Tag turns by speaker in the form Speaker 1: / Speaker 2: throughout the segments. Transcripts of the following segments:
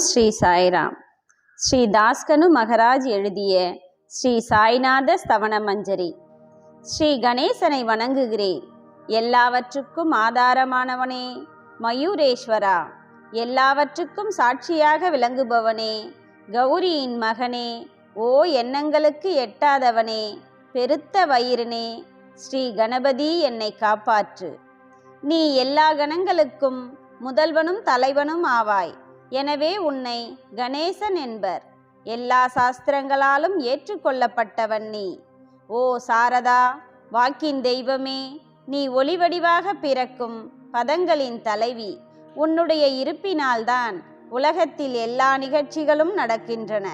Speaker 1: ஸ்ரீ சாய்ராம். ஸ்ரீ தாஸ்கனு மகராஜ் எழுதிய ஸ்ரீ சாய்நாத ஸ்தவன மஞ்சரி. ஸ்ரீ கணேசனை வணங்குகிறேன் எல்லாவற்றுக்கும் ஆதாரமானவனே மயூரேஸ்வரா. எல்லாவற்றுக்கும் சாட்சியாக விளங்குபவனே கௌரியின் மகனே ஓ எண்ணங்களுக்கு எட்டாதவனே பெருத்த வயிறுனே ஸ்ரீ கணபதி என்னை காப்பாற்று. நீ எல்லா கணங்களுக்கும் முதல்வனும் தலைவனும் ஆவாய். எனவே உன்னை கணேசன் என்பர். எல்லா சாஸ்திரங்களாலும் ஏற்றுக்கொள்ளப்பட்டவன் நீ. ஓ சாரதா வாக்கின் தெய்வமே நீ ஒளிவடிவாக பிறக்கும் பதங்களின் தலைவி. உன்னுடைய இருப்பினால்தான் உலகத்தில் எல்லா நிகழ்ச்சிகளும் நடக்கின்றன.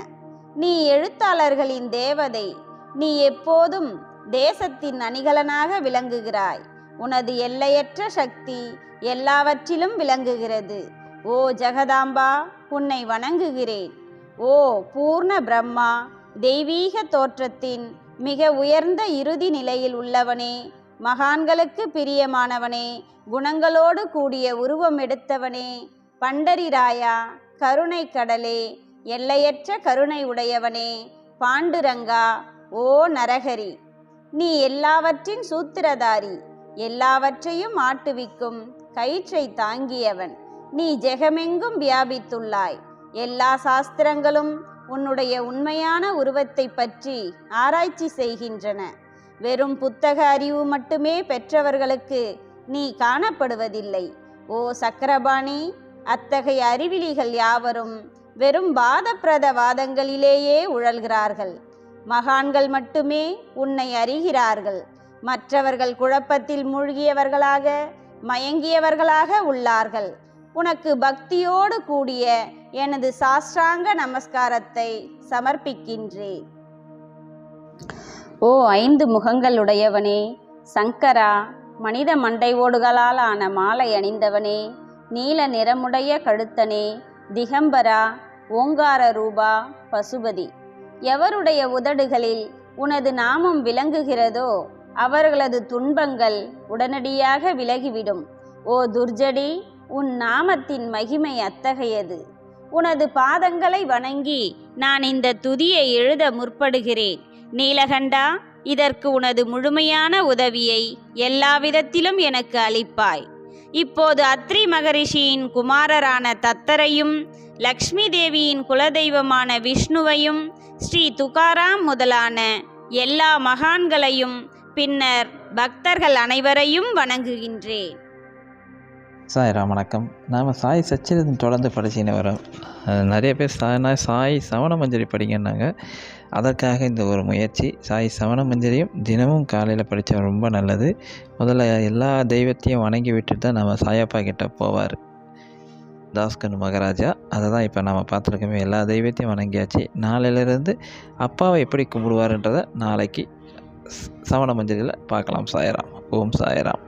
Speaker 1: நீ எழுத்தாளர்களின் தேவதை நீ எப்போதும் தேசத்தின் அணிகலனாக விளங்குகிறாய். உனது எல்லையற்ற சக்தி எல்லாவற்றிலும் விளங்குகிறது. ஓ ஜெகதாம்பா உன்னை வணங்குகிறேன். ஓ பூர்ண பிரம்மா தெய்வீக தோற்றத்தின் மிக உயர்ந்த இறுதி நிலையில் உள்ளவனே மகான்களுக்கு பிரியமானவனே குணங்களோடு கூடிய உருவம் எடுத்தவனே பண்டரிராயா கருணை கடலே எல்லையற்ற கருணை உடையவனே பாண்டுரங்கா ஓ நரகரி. நீ எல்லாவற்றின் சூத்திரதாரி எல்லாவற்றையும் ஆட்டுவிக்கும் கயிற்றை தாங்கியவன். நீ ஜெகமெங்கும் வியாபித்துள்ளாய். எல்லா சாஸ்திரங்களும் உன்னுடைய உண்மையான உருவத்தை பற்றி ஆராய்ச்சி செய்கின்றன. வெறும் புத்தக அறிவு மட்டுமே பெற்றவர்களுக்கு நீ காணப்படுவதில்லை. ஓ சக்கரபாணி அத்தகைய அறிவிலிகள் யாவரும் வெறும் வாதப்பிரத வாதங்களிலேயே உழல்கிறார்கள். மகான்கள் மட்டுமே உன்னை அறிகிறார்கள். மற்றவர்கள் குழப்பத்தில் மூழ்கியவர்களாக மயங்கியவர்களாக உள்ளார்கள். உனக்கு பக்தியோடு கூடிய எனது சாஸ்திராங்க நமஸ்காரத்தை சமர்ப்பிக்கின்றேன். ஓ ஐந்து முகங்களுடையவனே சங்கரா மனித மண்டை ஓடுகளால் ஆன மாலை அணிந்தவனே நீல நிறமுடைய கழுத்தனே திகம்பரா ஓங்கார ரூபா பசுபதி. எவருடைய உதடுகளில் உனது நாமம் விளங்குகிறதோ அவர்களது துன்பங்கள் உடனடியாக விலகிவிடும். ஓ துர்ஜடி உன் நாமத்தின் மகிமை அத்தகையது. உனது பாதங்களை வணங்கி நான் இந்த துதியை எழுத முற்படுகிறேன். நீலகண்டா இதற்கு உனது முழுமையான உதவியை எல்லாவிதத்திலும் எனக்கு அளிப்பாய். இப்போது அத்ரி மகரிஷியின் குமாரரான தத்தரையும் லக்ஷ்மி தேவியின் குலதெய்வமான விஷ்ணுவையும் ஸ்ரீ துகாராம் முதலான எல்லா மகான்களையும் பின்னர் பக்தர்கள் அனைவரையும் வணங்குகின்றேன்.
Speaker 2: சாய்ராம் வணக்கம். நாம் சாய் சச்சிரதன் தொடர்ந்து படிச்சுன்னு வரோம். நிறைய பேர் சாய்னா சாய் சவண மஞ்சரி படிங்கன்னாங்க அதற்காக இந்த ஒரு முயற்சி. சாய் சவண மஞ்சரியும் தினமும் காலையில் படித்தா ரொம்ப நல்லது. முதல்ல எல்லா தெய்வத்தையும் வணங்கி விட்டுட்டு தான் நம்ம சாயப்பா கிட்டே போவார். தாஸ்கன் மகாராஜா. அதை தான் இப்போ நம்ம பார்த்துருக்கோமே. எல்லா தெய்வத்தையும் வணங்கியாச்சு. நாளையிலேருந்து அப்பாவை எப்படி கும்பிடுவாருன்றதை நாளைக்கு சவண மஞ்சரியில் பார்க்கலாம். சாயராம் ஓம் சாயராம்